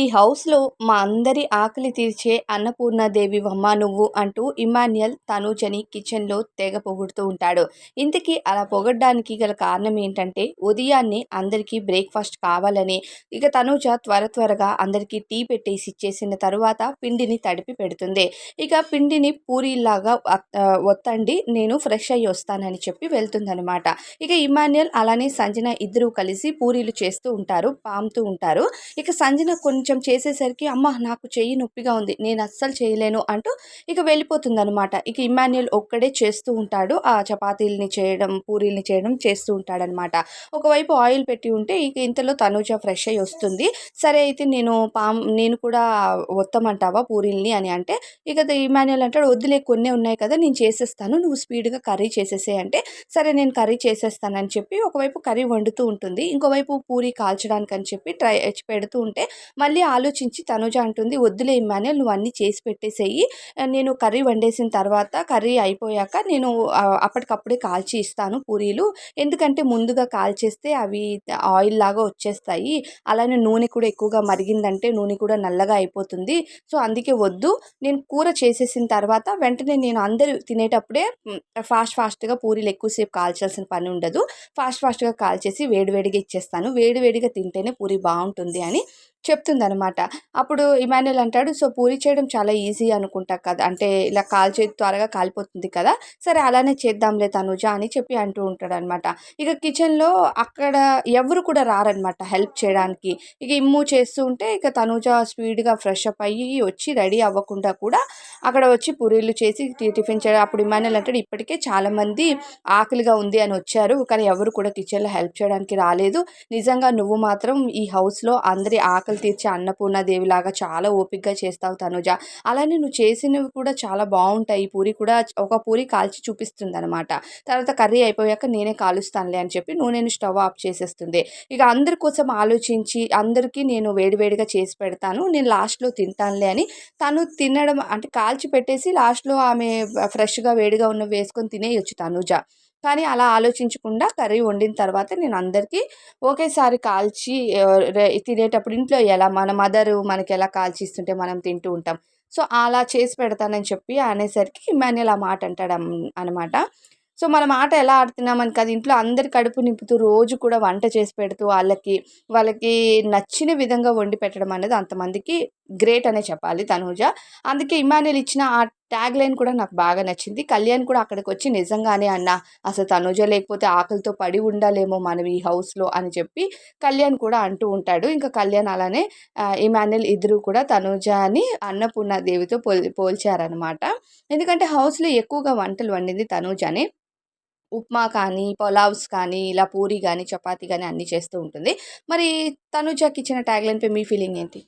ఈ హౌస్లో మా అందరి ఆకలి తీర్చే అన్నపూర్ణాదేవి వమ్మ నువ్వు అంటూ ఇమాన్యుయల్ తనూజని కిచెన్లో తెగ పొగుడుతూ ఉంటాడు. ఇంతకీ అలా పొగడ్డానికి గల కారణం ఏంటంటే ఉదయాన్నే అందరికీ బ్రేక్ఫాస్ట్ కావాలని. ఇక తనూజ త్వర త్వరగా అందరికీ టీ పెట్టేసి ఇచ్చేసిన తర్వాత పిండిని తడిపి పెడుతుంది. ఇక పిండిని పూరీలాగా ఒత్తండి నేను ఫ్రెష్ అయ్యి వస్తానని చెప్పి వెళ్తుందనమాట ఇక ఇమాన్యుయల్ అలానే సంజన ఇద్దరూ కలిసి పూరీలు చేస్తూ ఉంటారు పాముతూ ఉంటారు. ఇక సంజన కొంచెం చేసేసరికి అమ్మ నాకు చెయ్యి నొప్పిగా ఉంది నేను అస్సలు చేయలేను అంటూ ఇక వెళ్ళిపోతుంది అనమాట ఇక ఇమాన్యుయల్ ఒక్కడే చేస్తూ ఉంటాడు. ఆ చపాతీలని చేయడం పూరీల్ని చేయడం చేస్తూ ఉంటాడనమాట ఒకవైపు ఆయిల్ పెట్టి ఉంటే ఇక ఇంతలో తనూజ ఫ్రెష్ అయ్యి వస్తుంది. సరే అయితే నేను పామ్ నేను కూడా వస్తామంటావా పూరీల్ని అని అంటే ఇక ఇమాన్యుయల్ అంటాడు వద్దులే కొన్ని ఉన్నాయి కదా నేను చేసేస్తాను నువ్వు స్పీడ్గా కర్రీ చేసేసే అంటే సరే నేను కర్రీ చేసేస్తానని చెప్పి ఒకవైపు కర్రీ వండుతూ ఉంటుంది. ఇంకోవైపు పూరి కాల్చడానికి అని చెప్పి ట్రై పెడుతూ ఉంటే మళ్ళీ మళ్ళీ ఆలోచించి తనుజ అంటుంది వద్దులే ఇమ్మాన్యుల్ నువ్వు అన్నీ చేసి పెట్టేసేయి. నేను కర్రీ వండేసిన తర్వాత కర్రీ అయిపోయాక నేను అప్పటికప్పుడే కాల్చి ఇస్తాను పూరీలు. ఎందుకంటే ముందుగా కాల్చేస్తే అవి ఆయిల్ లాగా వచ్చేస్తాయి. అలానే నూనె కూడా ఎక్కువగా మరిగిందంటే నూనె కూడా నల్లగా అయిపోతుంది. సో అందుకే వద్దు. నేను కూర చేసేసిన తర్వాత వెంటనే నేను అందరూ తినేటప్పుడే ఫాస్ట్ ఫాస్ట్గా పూరీలు ఎక్కువసేపు కాల్చాల్సిన పని ఉండదు. ఫాస్ట్ ఫాస్ట్గా కాల్చేసి వేడివేడిగా ఇచ్చేస్తాను. వేడివేడిగా తింటేనే పూరి బాగుంటుంది అని చెప్తుందనమాట అప్పుడు ఇమాన్యుల్ అంటాడు సో పూరి చేయడం చాలా ఈజీ అనుకుంటా కదా అంటే ఇలా కాల్చే త్వరగా కాలిపోతుంది కదా సరే అలానే చేద్దాంలే తనుజ అని చెప్పి అంటూ ఉంటాడు అనమాట ఇక కిచెన్లో అక్కడ ఎవరు కూడా రారనమాట హెల్ప్ చేయడానికి. ఇక ఇమ్ము చేస్తూ ఉంటే ఇక తనుజ స్పీడ్గా ఫ్రెష్ అప్ అయ్యి వచ్చి రెడీ అవ్వకుండా కూడా అక్కడ వచ్చి పూరీలు చేసి టిఫిన్ చేయడం. అప్పుడు ఇమాన్యుల్ అంటాడు ఇప్పటికే చాలామంది ఆకలిగా ఉంది అని వచ్చారు కానీ ఎవరు కూడా కిచెన్లో హెల్ప్ చేయడానికి రాలేదు. నిజంగా నువ్వు మాత్రం ఈ హౌస్లో అందరి ఆకలి ఆకలి తీర్చే అన్నపూర్ణాదేవి చాలా ఓపికగా చేస్తావు తనుజ. అలానే నువ్వు చేసినవి కూడా చాలా బాగుంటాయి. పూరి కూడా ఒక పూరి కాల్చి చూపిస్తుంది అనమాట తర్వాత కర్రీ అయిపోయాక నేనే కాలుస్తానులే అని చెప్పి నూనెను స్టవ్ ఆఫ్ చేసేస్తుంది. ఇక అందరి కోసం ఆలోచించి అందరికీ నేను వేడివేడిగా చేసి పెడతాను. నేను లాస్ట్లో తింటానులే అని తను తినడం అంటే కాల్చి పెట్టేసి లాస్ట్లో ఆమె ఫ్రెష్గా వేడిగా ఉన్న వేసుకొని తినేయొచ్చు తనుజ. కానీ అలా ఆలోచించకుండా కర్రీ వండిన తర్వాత నేను అందరికీ ఒకేసారి కాల్చి తినేటప్పుడు ఇంట్లో ఎలా మన మదరు మనకి ఎలా కాల్చి ఇస్తుంటే మనం తింటూ ఉంటాం. సో అలా చేసి పెడతానని చెప్పి అనేసరికి ఇమాన్యుల్ ఆ మాట అంటాడు అనమాట సో మనం ఆట ఎలా ఆడుతున్నామని కాదు ఇంట్లో అందరి కడుపు నింపుతూ రోజు కూడా వంట చేసి పెడుతూ వాళ్ళకి వాళ్ళకి నచ్చిన విధంగా వండి పెట్టడం అనేది అంతమందికి గ్రేట్ అనే చెప్పాలి తనూజ. అందుకే ఇమాన్యుల్ ఇచ్చిన ఆ ట్యాగ్ లైన్ కూడా నాకు బాగా నచ్చింది. కళ్యాణ్ కూడా అక్కడికి వచ్చి నిజంగానే అన్న అసలు తనుజ లేకపోతే ఆకలితో పడి ఉండాలేమో మనం ఈ హౌస్లో అని చెప్పి కళ్యాణ్ కూడా అంటూ ఉంటాడు. ఇంకా కళ్యాణ్ అలానే ఇమాన్యుల్ ఇద్దరు కూడా తనుజాని అన్నపూర్ణ దేవితో పోల్ పోల్చారనమాట ఎందుకంటే హౌస్లో ఎక్కువగా వంటలు వండింది తనుజానే. ఉప్మా కానీ పులావ్స్ కానీ ఇలా పూరి కానీ చపాతీ కానీ అన్నీ చేస్తూ ఉంటుంది. మరి తనుజాకి ఇచ్చిన ట్యాగ్లైన్పై మీ ఫీలింగ్ ఏంటి?